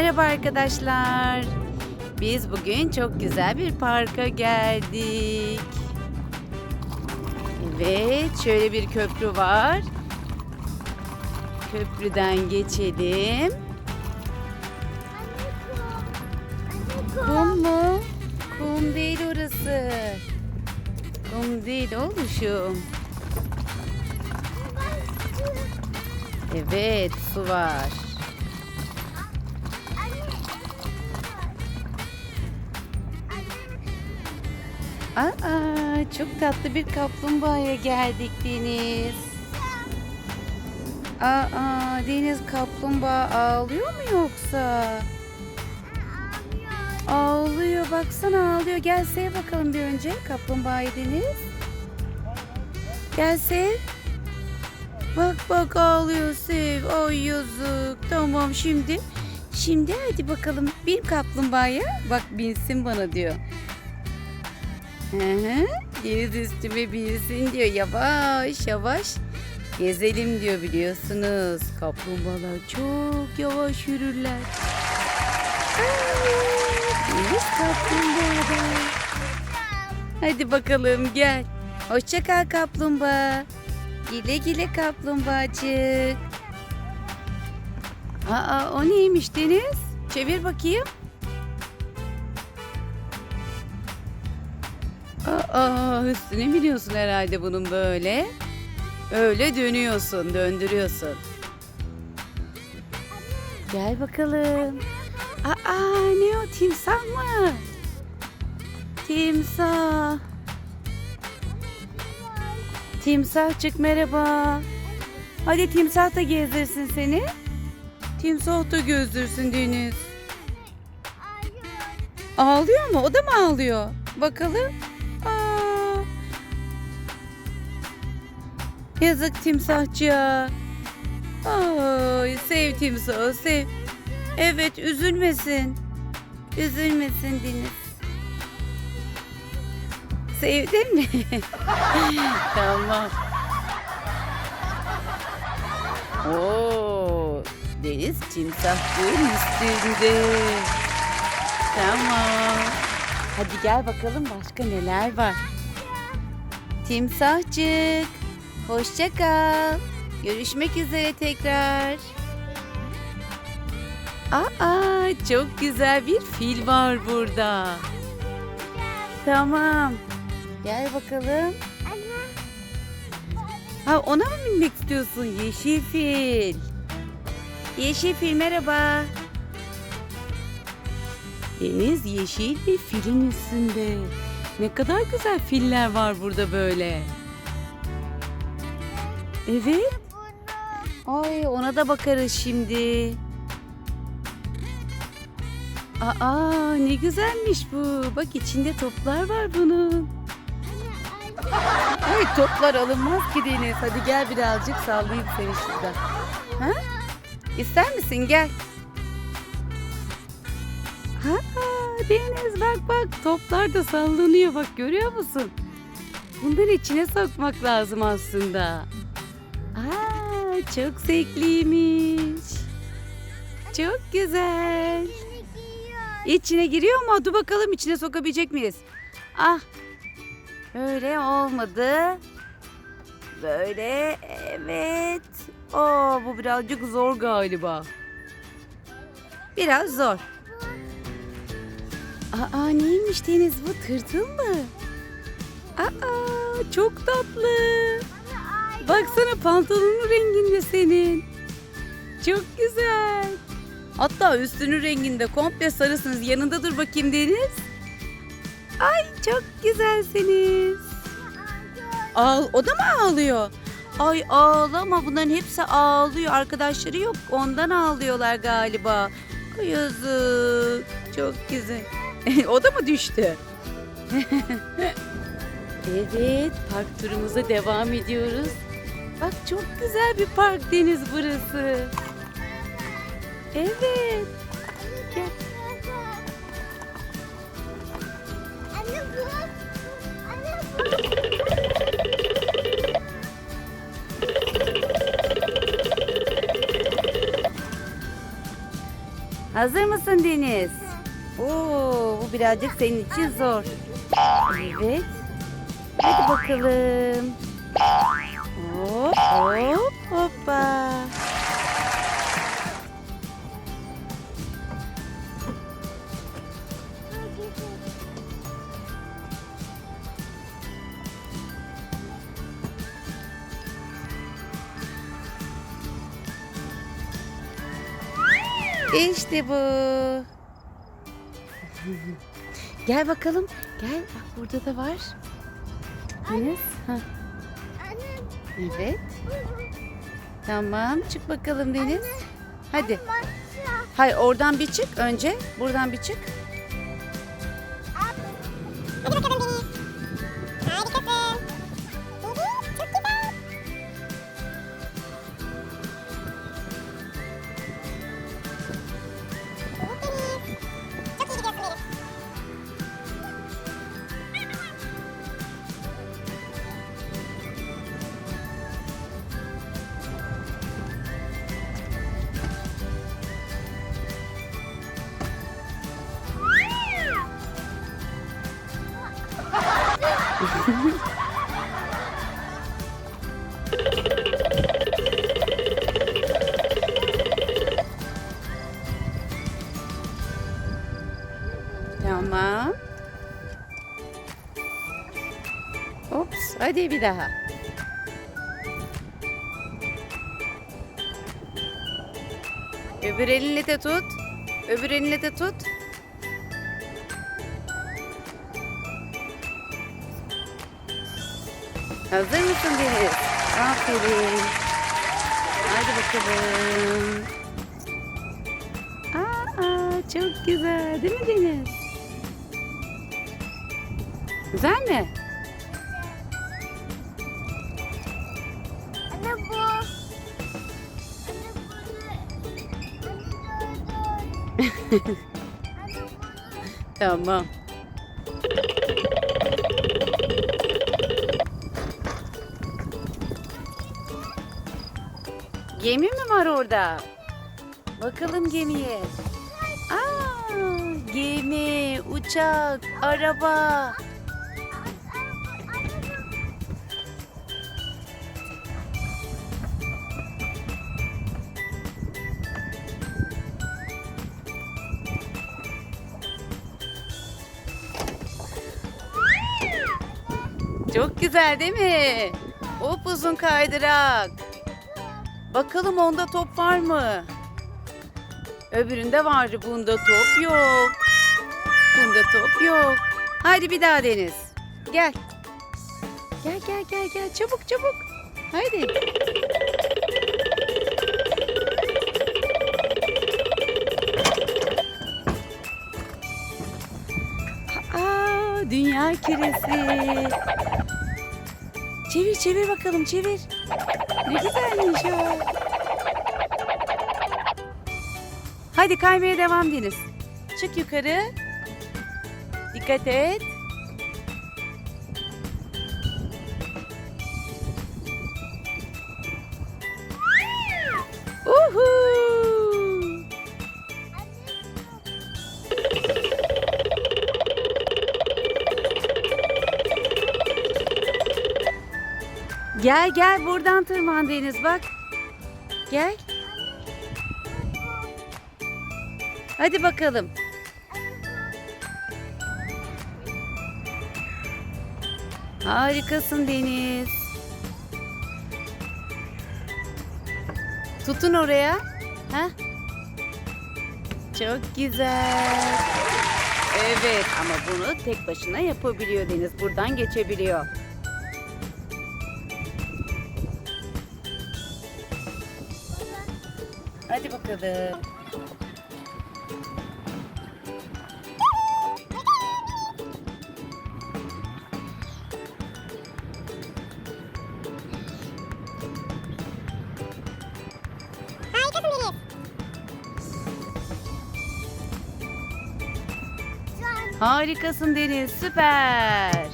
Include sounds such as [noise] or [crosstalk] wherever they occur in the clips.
Merhaba arkadaşlar. Biz bugün çok güzel bir parka geldik. Evet, şöyle bir köprü var. Köprüden geçelim. Kum mu? Kum değil orası. Kum değil oluşum. Evet, su var. Aa, çok tatlı bir kaplumbağaya geldik Deniz. Aa, Deniz kaplumbağa ağlıyor mu yoksa? Ağlıyor, baksana ağlıyor. Gel sev bakalım bir önce kaplumbağayı Deniz. Gel sev. Bak bak ağlıyor sev. Ay yazık. Tamam şimdi. Şimdi hadi bakalım bin kaplumbağaya. Bak binsin bana diyor. Deniz üstüme binsin diyor. Yavaş yavaş gezelim diyor biliyorsunuz. Kaplumbağalar çok yavaş yürürler. Deniz kaplumbağada. Hadi bakalım gel. Hoşça kal kaplumbağa. Güle güle kaplumbağacık. Aa o neymiş Deniz? Çevir bakayım. Aa üstüne biliyorsun herhalde bunun böyle. Öyle dönüyorsun, döndürüyorsun. Gel bakalım. Aa ne o timsah mı? Timsah. Timsahçık merhaba. Hadi timsah da gezdirsin seni. Timsah da gezdirsin Deniz. Ağlıyor mu? O da mı ağlıyor? Bakalım. Yazık timsahçıya. Ay, sev timsahı sev. Evet üzülmesin. Üzülmesin Deniz. Sevdin mi? [laughs] tamam. Oo, deniz timsahlığın üstünde. Tamam. Hadi gel bakalım başka neler var. Timsahcık. Hoşça kal. Görüşmek üzere tekrar. Aa, çok güzel bir fil var burada. Tamam. Gel bakalım. Ha ona mı binmek istiyorsun? Yeşil fil. Yeşil fil merhaba. Deniz yeşil bir filin üstünde. Ne kadar güzel filler var burada böyle. Evet. Ay ona da bakarız şimdi. Aa ne güzelmiş bu. Bak içinde toplar var bunun. Ay toplar alınmaz ki Deniz. Hadi gel birazcık sallayayım seni şurada. Ha? İster misin? Gel. Ha, Deniz bak bak toplar da sallanıyor bak görüyor musun? Bunları içine sokmak lazım aslında. Çok zevkliymiş. Çok güzel. İçine giriyor mu? Dur bakalım içine sokabilecek miyiz? Ah. Öyle olmadı. Böyle evet. Oo bu birazcık zor galiba. Biraz zor. Aa neymiş Deniz bu tırtıl mı? Aa çok tatlı. Baksana pantolonun renginde senin. Çok güzel. Hatta üstünün renginde komple sarısınız. Yanında dur bakayım Deniz. Ay çok güzelsiniz. Ağ o da mı ağlıyor? Ay ağlama bunların hepsi ağlıyor. Arkadaşları yok ondan ağlıyorlar galiba. Yazık. Çok güzel. [laughs] o da mı düştü? [laughs] evet park turumuza devam ediyoruz. Bak çok güzel bir park deniz burası. Evet. Gel. Hazır mısın Deniz? Oo, bu birazcık senin için zor. Evet. Hadi bakalım. Hop hop hoppa. İşte bu. Gel bakalım. Gel bak burada da var. Deniz. Ha. Evet. Tamam çık bakalım Deniz. Hadi. Hayır oradan bir çık önce. Buradan bir çık. [laughs] Tamam. Ops hadi bir daha. Öbür elinle de tut. Öbür elinle de tut. Hazır mısın Deniz? Aferin. Hadi bakalım. Aa, çok güzel değil mi Deniz? Güzel mi? Anne bu. Anne bu. [laughs] Anne bu. Tamam. Gemi mi var orada? Bakalım gemiye. Aa, gemi, uçak, araba. Çok güzel değil mi? Upuzun kaydırak. Bakalım onda top var mı? Öbüründe var. Bunda top yok. Bunda top yok. Haydi bir daha Deniz. Gel. Gel gel gel gel. Çabuk çabuk. Haydi. Aa, dünya küresi. Çevir çevir bakalım çevir. Ne güzelmiş o. Hadi kaymaya devam Deniz. Çık yukarı. Dikkat et. Gel gel buradan tırman Deniz bak. Gel. Hadi bakalım. Harikasın Deniz. Tutun oraya. Ha? Çok güzel. Evet ama bunu tek başına yapabiliyor Deniz. Buradan geçebiliyor. Bakalım. Harikasın Deniz. Süper. [laughs]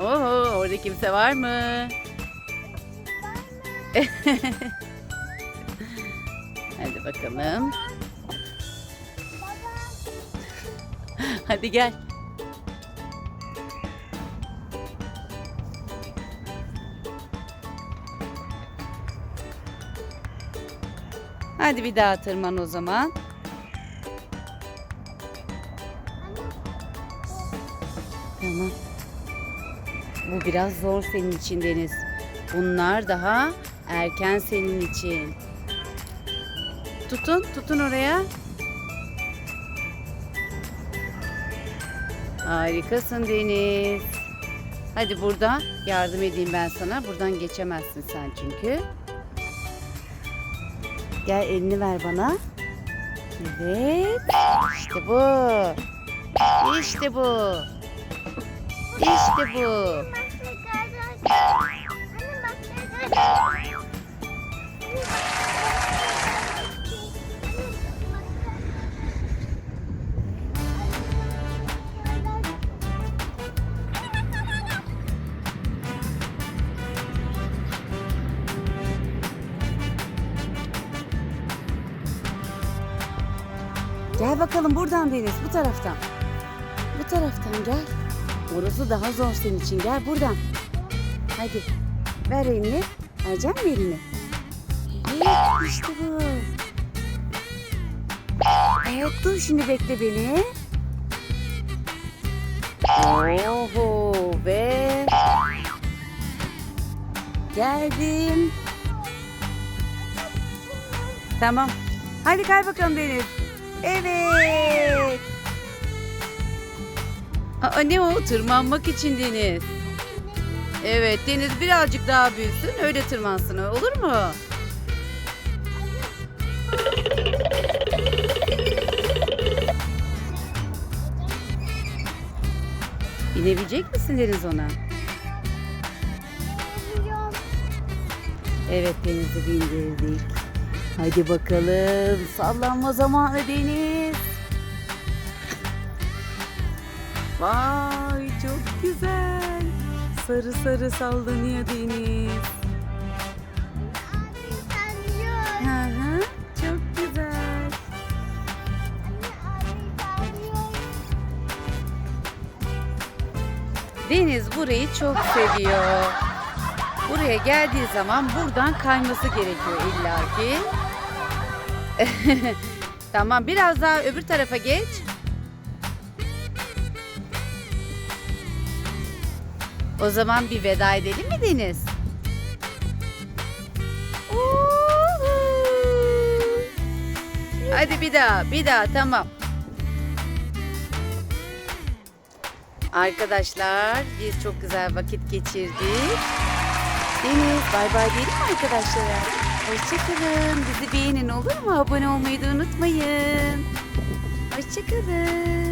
Oho, orada kimse var mı? [laughs] Hadi bakalım. Hadi gel. Hadi bir daha tırman o zaman. Tamam. Bu biraz zor senin için Deniz. Bunlar daha erken senin için. Tutun, tutun oraya. Harikasın Deniz. Hadi burada yardım edeyim ben sana. Buradan geçemezsin sen çünkü. Gel elini ver bana. Evet. İşte bu. İşte bu. İşte bu. Gel bakalım buradan Deniz, bu taraftan. Bu taraftan gel. Orası daha zor senin için. Gel buradan. Hadi. Ver elini. Verecek mi elini? Evet, işte bu. Evet, dur şimdi bekle beni. Oho ve geldim. Tamam. Hadi kay bakalım Deniz. Evet. Aa, ne o? Tırmanmak için Deniz. Evet Deniz birazcık daha büyüsün öyle tırmansın olur mu? Binebilecek misin Deniz ona? Evet Deniz'i bindirdik. Hadi bakalım sallanma zamanı Deniz. Vay çok güzel. Sarı sarı sallanıyor Deniz. Hı hı, çok güzel. Deniz burayı çok seviyor. Buraya geldiği zaman buradan kayması gerekiyor illaki. [laughs] tamam biraz daha öbür tarafa geç. O zaman bir veda edelim mi Deniz? Hadi bir daha, bir daha tamam. Arkadaşlar biz çok güzel vakit geçirdik. Deniz bay bay diyelim mi arkadaşlara? Hoşçakalın. Bizi beğenin olur mu? Abone olmayı da unutmayın. Hoşçakalın.